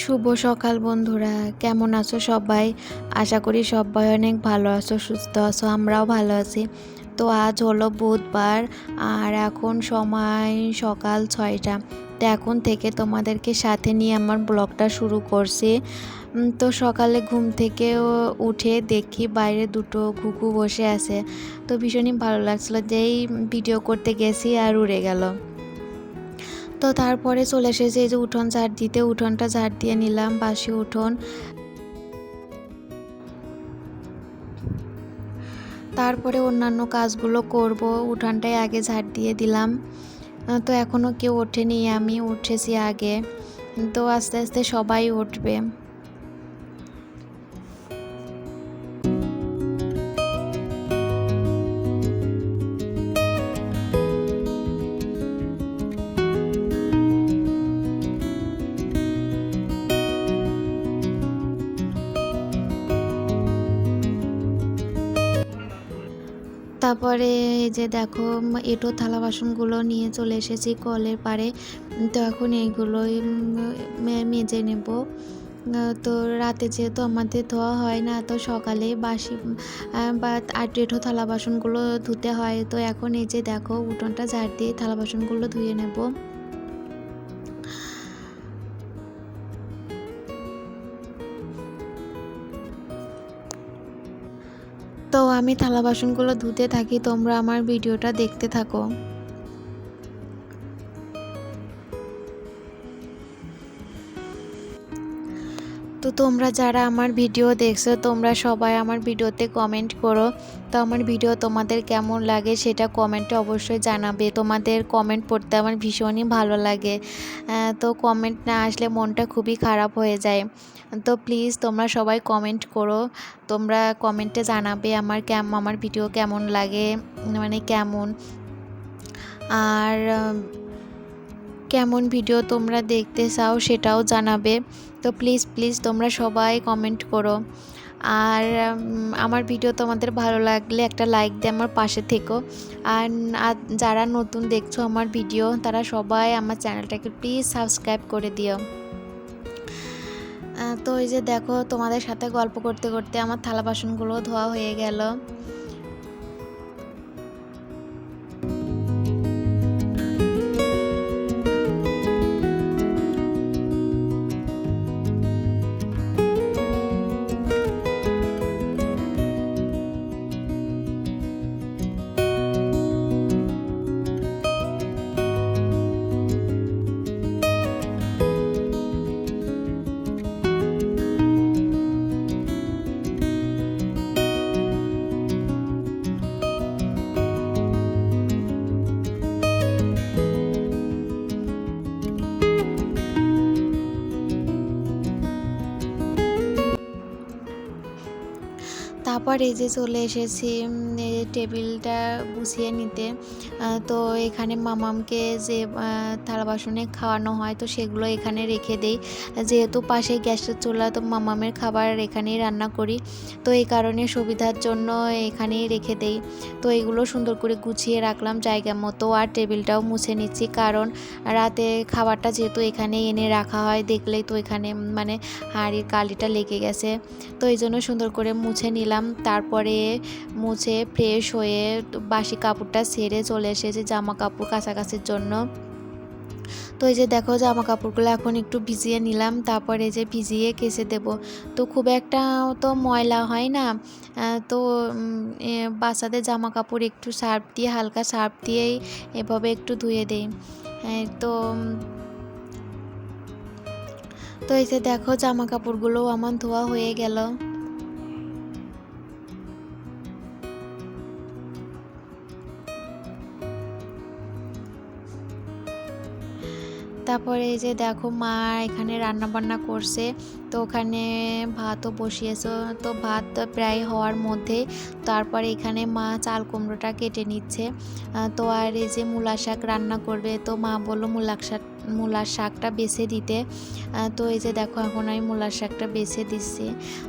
শুভ সকাল বন্ধুরা, কেমন আছো সবাই? আশা করি সবাই অনেক ভালো আছো, সুস্থ আছো, আমরাও ভালো আছি। তো আজ হলো বুধবার আর এখন সময় সকাল ছয়টা। তো এখন থেকে তোমাদেরকে সাথে নিয়ে আমার ব্লগটা শুরু করছি। তো সকালে ঘুম থেকে উঠে দেখি বাইরে দুটো ঘুঘু বসে আছে। তো ভীষণই ভালো লাগছিল যেই ভিডিও করতে গেছি আর উড়ে গেল। তো তারপরে চলে এসেছে এই যে উঠোন ঝাড় দিতে। উঠোনটা ঝাড় দিয়ে নিলাম, বাসি উঠোন। তারপরে অন্যান্য কাজগুলো করব, উঠানটাই আগে ঝাড় দিয়ে দিলাম। তো এখনও কেউ ওঠেনি, আমি উঠেছি আগে। তো আস্তে আস্তে সবাই উঠবে। তারপরে এই যে দেখো এটো থালা বাসনগুলো নিয়ে চলে এসেছি কলের পাড়ে। তো এখন এইগুলোই মেজে নেব। তো রাতে যেহেতু আমাদের ধোয়া হয় না, তো সকালে বাসি বা, আর এঁটো থালা বাসনগুলো ধুতে হয়। তো এখন এই যে দেখো, উঠোনটা ঝাড় দিয়ে থালা বাসনগুলো ধুয়ে নেব। আমি থালা বাসনগুলো ধুতে থাকি তোমরা আমার ভিডিওটা দেখতে থাকো। তো তোমরা যারা আমার ভিডিও দেখছ, তোমরা সবাই আমার ভিডিওতে কমেন্ট করো। তো আমার ভিডিও তোমাদের কেমন লাগে সেটা কমেন্টে অবশ্যই জানাবে। তোমাদের কমেন্ট পড়তে আমার ভীষণই ভালো লাগে। তো কমেন্ট না আসলে মনটা খুবই খারাপ হয়ে যায়। তো প্লিজ তোমরা সবাই কমেন্ট করো। তোমরা কমেন্টে জানাবে আমার কেম, আমার ভিডিও কেমন লাগে মানে কেমন। আর কেমন ভিডিও তোমরা দেখতে চাও সেটাও জানাবে। তো প্লিজ প্লিজ তোমরা সবাই কমেন্ট করো। আর আমার ভিডিও তোমাদের ভালো লাগলে একটা লাইক দিয়ে আমার পাশে থেকো। আর যারা নতুন দেখছ আমার ভিডিও, তারা সবাই আমার চ্যানেলটাকে প্লিজ সাবস্ক্রাইব করে দিও। তো এই যে দেখো তোমাদের সাথে গল্প করতে করতে আমার থালা বাসনগুলো ধোয়া হয়ে গেল। তারপর এই যে চলে এসেছি টেবিলটা গুছিয়ে নিতে তো এখানে মামামকে যে থালা বাসনে খাওয়ানো হয়, তো সেগুলো এখানে রেখে দেই। যেহেতু পাশে গ্যাসের চুলা, তো মামামের খাবার এখানেই রান্না করি। তো এই কারণে সুবিধার জন্য এখানেই রেখে দেই। তো এগুলো সুন্দর করে গুছিয়ে রাখলাম জায়গা মতো, আর টেবিলটাও মুছে নিচ্ছি। কারণ রাতে খাবারটা যেহেতু এখানে এনে রাখা হয়, দেখলেই তো এখানে মানে হাঁড়ির কালিটা লেগে গেছে। তো এই জন্য সুন্দর করে মুছে নিলাম। তারপরে মুছে ফ্রেশ হয়ে বাসি কাপড়টা সেরে চলে এসেছে জামা কাপড় কাছাকাছির জন্য। তো এই যে দেখো জামা কাপড়গুলো এখন একটু ভিজিয়ে নিলাম, তারপরে যে ভিজিয়ে কেচে দেব। তো খুব একটা তো ময়লা হয় না। তো বাচ্চাদের জামা কাপড় একটু সার্ফ দিয়ে, হালকা সার্ফ দিয়েই এভাবে একটু ধুয়ে দেই। তো তো এই যে দেখো জামা কাপড়গুলো আমার ধোয়া হয়ে গেল। তারপরে এই যে দেখো মা এখানে রান্না বান্না করছে, তো ওখানে ভাতও বসিয়েছে, তো ভাত প্রায় হওয়ার মধ্যে তারপরে এখানে মা চাল কুমড়োটা কেটে নিচ্ছে। তো আর এই যে মূলা শাক রান্না করবে, তো মা বলল মূলা শাক মূলার শাকটা বেছে দিতে। তো এই যে দেখো এখন আমি মূলার শাকটা বেছে দিচ্ছি।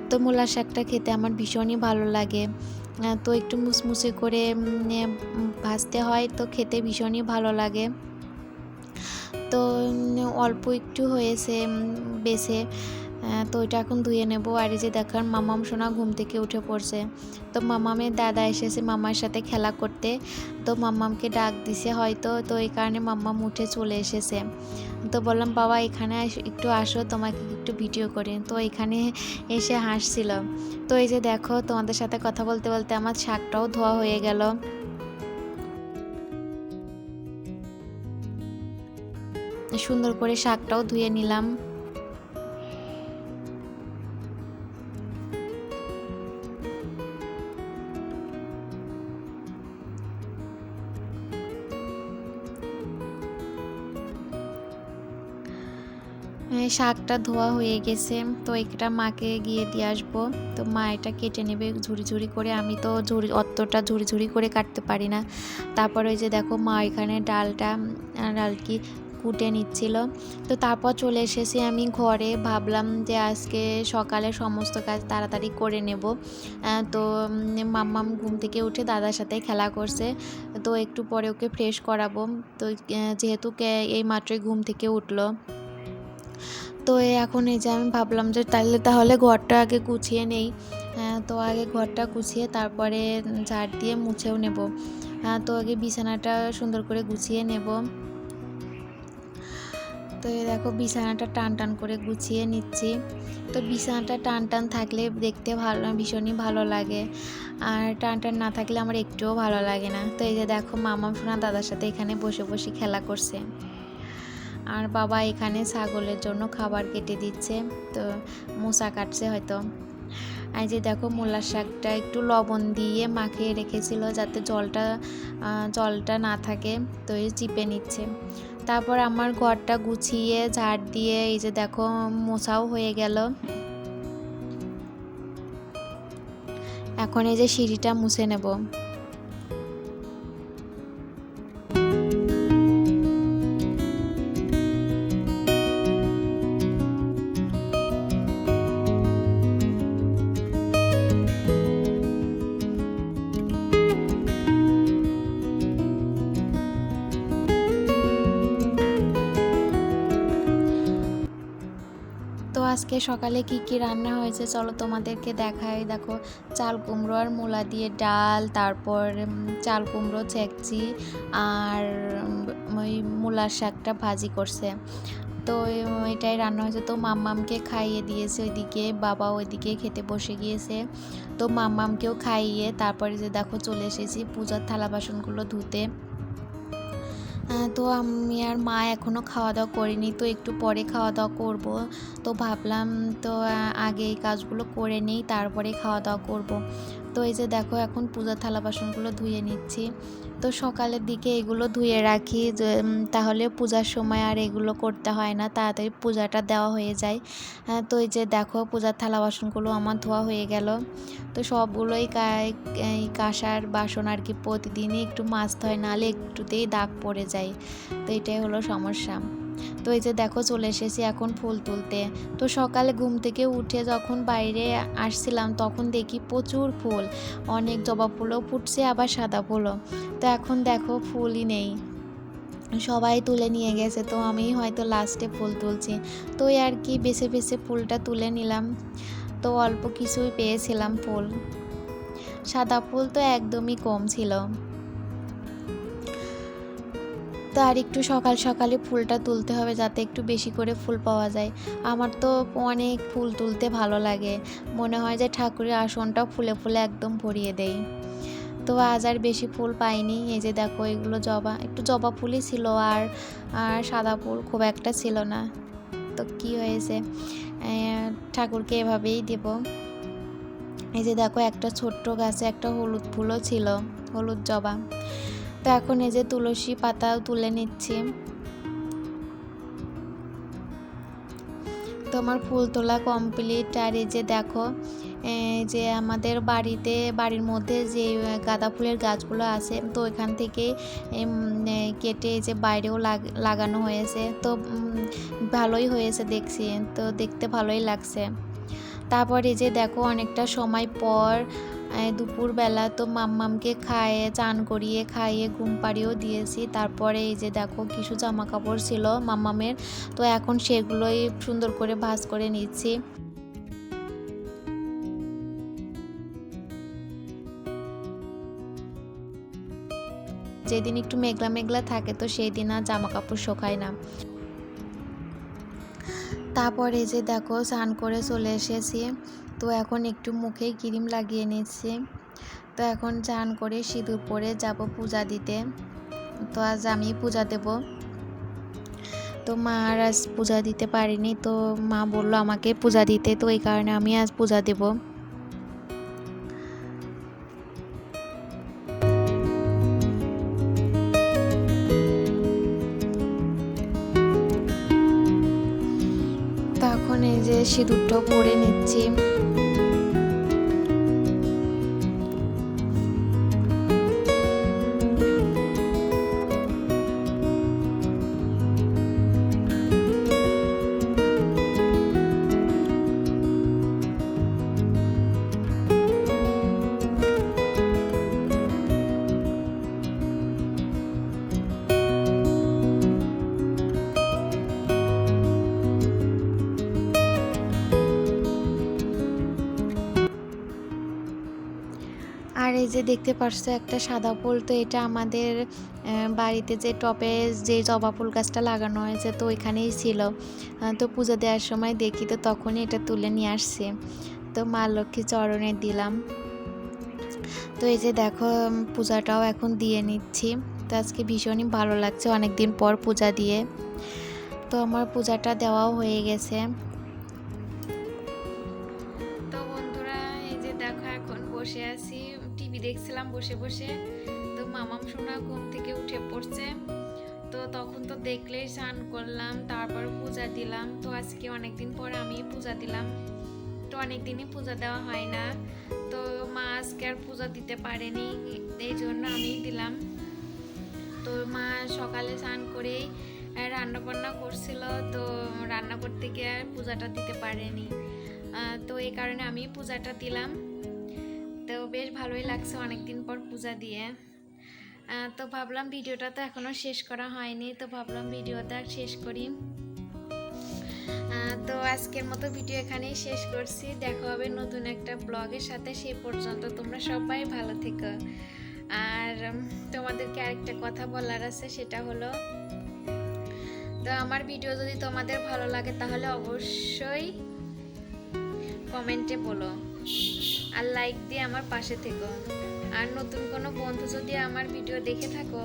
তো মূলার শাকটা খেতে আমার ভীষণই ভালো লাগে। তো একটু মুসমুসে করে ভাজতে হয়, তো খেতে ভীষণই ভালো লাগে। তো অল্প একটু হয়েছে বেছে। তো ওইটা এখন ধুয়ে নেব। আর এই যে দেখার মামাম সোনা ঘুম থেকে উঠে পড়ছে। তো মামামের দাদা এসেছে মামার সাথে খেলা করতে। তো মাম্মামকে ডাক দিছে হয়তো। তো এই কারণে মাম্মাম উঠে চলে এসেছে। তো বললাম, বাবা, এখানে একটু আসো। তোমাকে একটু ভিডিও করি। তো এখানে এসে হাসছিল। তো এই যে দেখো, তোমাদের সাথে কথা বলতে বলতে আমার শাকটাও ধোয়া হয়ে গেল। সুন্দর করে শাকটাও ধুয়ে নিলাম। শাকটা ধোয়া হয়ে গেছে, তো এটা মাকে গিয়ে দিয়ে আসব। তো মা এটা কেটে নেবে ঝুড়ি ঝুড়ি করে। আমি তো ঝুড়ি, অতটা ঝুড়ি ঝুড়ি করে কাটতে পারি না। তারপর ওই যে দেখো মা এখানে ডালটা আর কি কুটে নিচ্ছিল। তো তারপর চলে এসেছি আমি ঘরে। ভাবলাম যে আজকে সকালে সমস্ত কাজ তাড়াতাড়ি করে নেব। তো মাম্মাম ঘুম থেকে উঠে দাদার সাথে খেলা করছে। তো একটু পরে ওকে ফ্রেশ করাবো। তো যেহেতু এই মাত্রই ঘুম থেকে উঠল। তো এখন এই যে আমি ভাবলাম যে তাহলে তাহলে ঘরটা আগে গুছিয়ে নেই। তো আগে ঘরটা গুছিয়ে তারপরে ঝাড় দিয়ে মুছেও নেব। তো আগে বিছানাটা সুন্দর করে গুছিয়ে নেব। তো এই দেখো বিছানাটা টান টান করে গুছিয়ে নিচ্ছি। তো বিছানাটা টান টান থাকলে দেখতে ভালো ভীষণই ভালো লাগে। আর টান টান না থাকলে আমার একটুও ভালো লাগে না। তো এই যে দেখো মামা সোনা দাদার সাথে এখানে বসে বসে খেলা করছে। আর বাবা এখানে ছাগলের জন্য খাবার কেটে দিচ্ছে। তো মশা কাটছে হয়তো। আর যে দেখো মূলার শাকটা একটু লবণ দিয়ে মাখিয়ে রেখেছিল যাতে জলটা জলটা না থাকে। তো এই চিপে নিচ্ছে। তারপর আমার ঘরটা গুছিয়ে, ঝাড় দিয়ে, এই যে দেখো, মোছাও হয়ে গেল। এখন এই যে সিঁড়িটা মুছে নেব। আজকে সকালে কি কি রান্না হয়েছে চলো তোমাদেরকে দেখাই। দেখো, চাল কুমড়ো আর মূলা দিয়ে ডাল, তারপর চাল কুমড়ো চেকচি আর ওই মূলার শাকটা ভাজি করছে। তো এটাই রান্না হয়েছে। তো মাম্মামকে খাইয়ে দিয়েছে ওইদিকে বাবা ওইদিকে খেতে বসে গিয়েছে। তো মাম্মামকেও খাইয়ে তারপরে যে দেখো চলে এসেছি পূজার থালা বাসনগুলো ধুতে। তো আমি আর মা এখনও খাওয়া দাওয়া করিনি, তো একটু পরে খাওয়া দাওয়া করব। তো ভাবলাম তো আগে এই কাজগুলো করে নিই, তারপরে খাওয়া দাওয়া করব। তো এই যে দেখো এখন পূজার থালা বাসনগুলো ধুয়ে নিচ্ছি। তো সকালের দিকে এগুলো ধুয়ে রাখি তাহলে পূজার সময় আর এগুলো করতে হয় না তাড়াতাড়ি পূজাটা দেওয়া হয়ে যায়। আহ, তো এই যে দেখো পূজার থালা বাসনগুলো আমার ধোয়া হয়ে গেল। তো সবগুলোই কাঁসার বাসন আর কি প্রতিদিনই একটু মাজতে হয় নাহলে একটুতেই দাগ পড়ে যায়। তো এটাই হলো সমস্যা। তো এই যে দেখো চলে এসেছি এখন ফুল তুলতে। তো সকালে ঘুম থেকে উঠে যখন বাইরে আসছিলাম তখন দেখি প্রচুর ফুল। অনেক জবা ফুলও ফুটছে, আবার সাদা ফুলও। তো এখন দেখো ফুলই নেই। সবাই তুলে নিয়ে গেছে, তো আমি হয়তো লাস্টে ফুল তুলছি। তো আর কি বেছে বেছে ফুলটা তুলে নিলাম। তো অল্প কিছুই পেয়েছিলাম ফুল। সাদা ফুল তো একদমই কম ছিল। তো আর একটু সকাল সকালে ফুলটা তুলতে হবে যাতে একটু বেশি করে ফুল পাওয়া যায়। আমার তো অনেক ফুল তুলতে ভালো লাগে। মনে হয় যে ঠাকুরের আসনটা ফুলে ফুলে একদম ভরিয়ে দেয়। তো আজ আর বেশি ফুল পাইনি। এই যে দেখো, এগুলো জবা, একটু জবা ফুলই ছিল আর আর সাদা ফুল খুব একটা ছিল না। তো কি হয়েছে? ঠাকুরকে এভাবেই দেব। এই যে দেখো, একটা ছোট্ট গাছে একটা হলুদ ফুলও ছিল, হলুদ জবা। তো এখন এই যে তুলসী পাতাও তুলে নিচ্ছি। তো আমার ফুল তোলা কমপ্লিট আর এই যে দেখো যে আমাদের বাড়িতে, বাড়ির মধ্যে যে গাঁদা ফুলের গাছগুলো আছে, তো এখান থেকে কেটে যে বাইরেও লাগ- লাগানো হয়েছে। তো ভালোই হয়েছে দেখছি, তো দেখতে ভালোই লাগছে। তারপর এই যে দেখো, অনেকটা সময় পর দুপুরবেলা তো মাম্মামকে খাইয়ে চান করিয়ে, খাইয়ে ঘুম পাড়িয়েও দিয়েছি। তারপরে এই যে দেখো, কিছু জামা কাপড় ছিল মাম্মামের। তো এখন সেগুলোই সুন্দর করে ভাঁজ করে নিচ্ছি। যেদিন একটু মেঘলা মেঘলা থাকে তো সেই দিন আর জামা কাপড় শোকায় না। তারপরে যে দেখো, স্নান করে চলে এসেছি। তো এখন একটু মুখে ক্রিম লাগিয়ে নিচ্ছি। তো এখন চান করে সিঁদুর পরে যাব পূজা দিতে। তো আজ আমি পূজা দেব। তো মা আর আজ পূজা দিতে পারিনি, তো মা বলল আমাকে পূজা দিতে, তো এই কারণে আমি আজ পূজা দেবো। তখন এই যে সিঁদুরটাও পরে নিচ্ছি। যে দেখতে পারছ একটা সাদা ফুল, তো এটা আমাদের বাড়িতে যে টপে যে জবা ফুল গাছটা লাগানো হয়েছে, তো ওইখানেই ছিল। তো পুজো দেওয়ার সময় দেখি তো তখনই এটা তুলে নিয়ে আসছে। তো মা লক্ষ্মী চরণে দিলাম। তো এই যে দেখো পূজাটাও এখন দিয়ে নিচ্ছি। তো আজকে ভীষণই ভালো লাগছে অনেক দিন পর পূজা দিয়ে। তো আমার পূজাটা দেওয়াও হয়ে গেছে। তো বন্ধুরা, এই যে দেখো, এখন বসে আছি। টিভি দেখছিলাম বসে বসে, তো মামাম সোনা ঘুম থেকে উঠে পড়ছে। তো তখন তো দেখলেই স্নান করলাম, তারপর পূজা দিলাম। তো আজকে অনেকদিন পর আমি পূজা দিলাম। তো অনেকদিনই পূজা দেওয়া হয় না। তো মা আজকে আর পূজা দিতে পারেনি, এই জন্য আমি দিলাম। তো মা সকালে স্নান করেই রান্না বান্না করছিল। তো রান্না করতে গিয়ে আর পূজাটা দিতে পারেনি। তো এই কারণে আমি পূজাটা দিলাম। বেশ ভালোই লাগছে অনেকদিন পর পূজা দিয়ে। তো ভাবলাম ভিডিওটা তো এখনও শেষ করা হয়নি, তো ভাবলাম ভিডিওটা শেষ করি। তো আজকের মতো ভিডিও এখানেই শেষ করছি। দেখা হবে নতুন একটা ব্লগের সাথে, সে পর্যন্ত তোমরা সবাই ভালো থেকো। আর তোমাদেরকে আরেকটা কথা বলার আছে, সেটা হলো, তো আমার ভিডিও যদি তোমাদের ভালো লাগে তাহলে অবশ্যই কমেন্টে বলো। আর লাইক দিয়ে আমার পাশে থেকো। আর নতুন কোনো বন্ধু যদি আমার ভিডিও দেখে থাকো,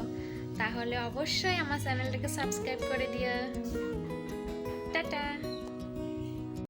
তাহলে অবশ্যই আমার চ্যানেলটাকে সাবস্ক্রাইব করে দিও। টাটা!